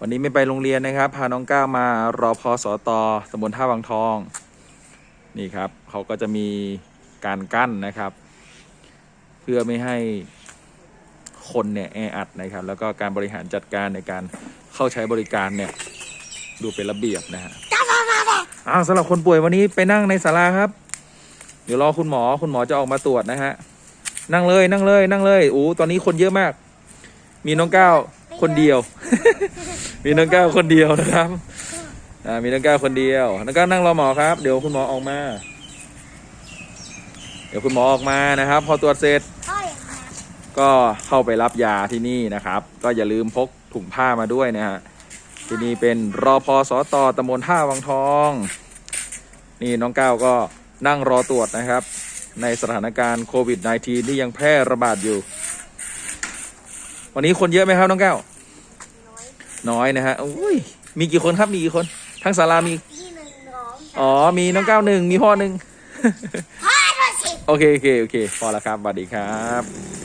วันนี้ไม่ไปโรงเรียนนะครับ พาน้องก้าวมารอพอสอตอตำบลท่าวังทอง นี่ครับเขาก็จะมีการกั้นนะครับ เพื่อไม่ให้คนเนี่ยแออัดนะครับ แล้วก็การบริหารจัดการในการเข้าใช้บริการเนี่ยดูเป็นระเบียบนะฮะอ้าวสำหรับคนป่วยวันนี้ไปนั่งในศาลาครับ เดี๋ยวรอคุณหมอคุณหมอจะออกมาตรวจนะฮะนั่งเลยนั่งเลยนั่งเลยโอ้ตอนนี้คนเยอะมาก มีน้องก้าว คนเดียว มีน้องก้าวคนเดียวนะครับอ่ามีน้องก้าวคนเดียวน้องก้าวนั่งรอหมอครับ เดี๋ยวคุณหมอออกมา เดี๋ยวคุณหมอออกมานะครับ พอตรวจเสร็จ ก็เข้าไปรับยาที่นี่นะครับ ก็อย่าลืมพกถุงผ้ามาด้วยนะฮะที่นี่เป็นรอพอสอตอตำบลท่าวังทอง นี่น้องก้าวก็นั่งรอตรวจนะครับ ในสถานการณ์โควิด -19 ที่ยังแพร่ระบาดอยู่ วันนี้คนเยอะไหมครับน้องก้าวน้อยน้อยนะฮะอุ้ยมีกี่คนครับมีกี่คน ทั้งศาลามีพี่หนึ่งน้องอ๋อมีน้องก้าวหนึ่งมีพ่อหนึ่ง พ่อด้วยสิ โอเคโอเคโอเคพอแล้วครับสวัสดีครับ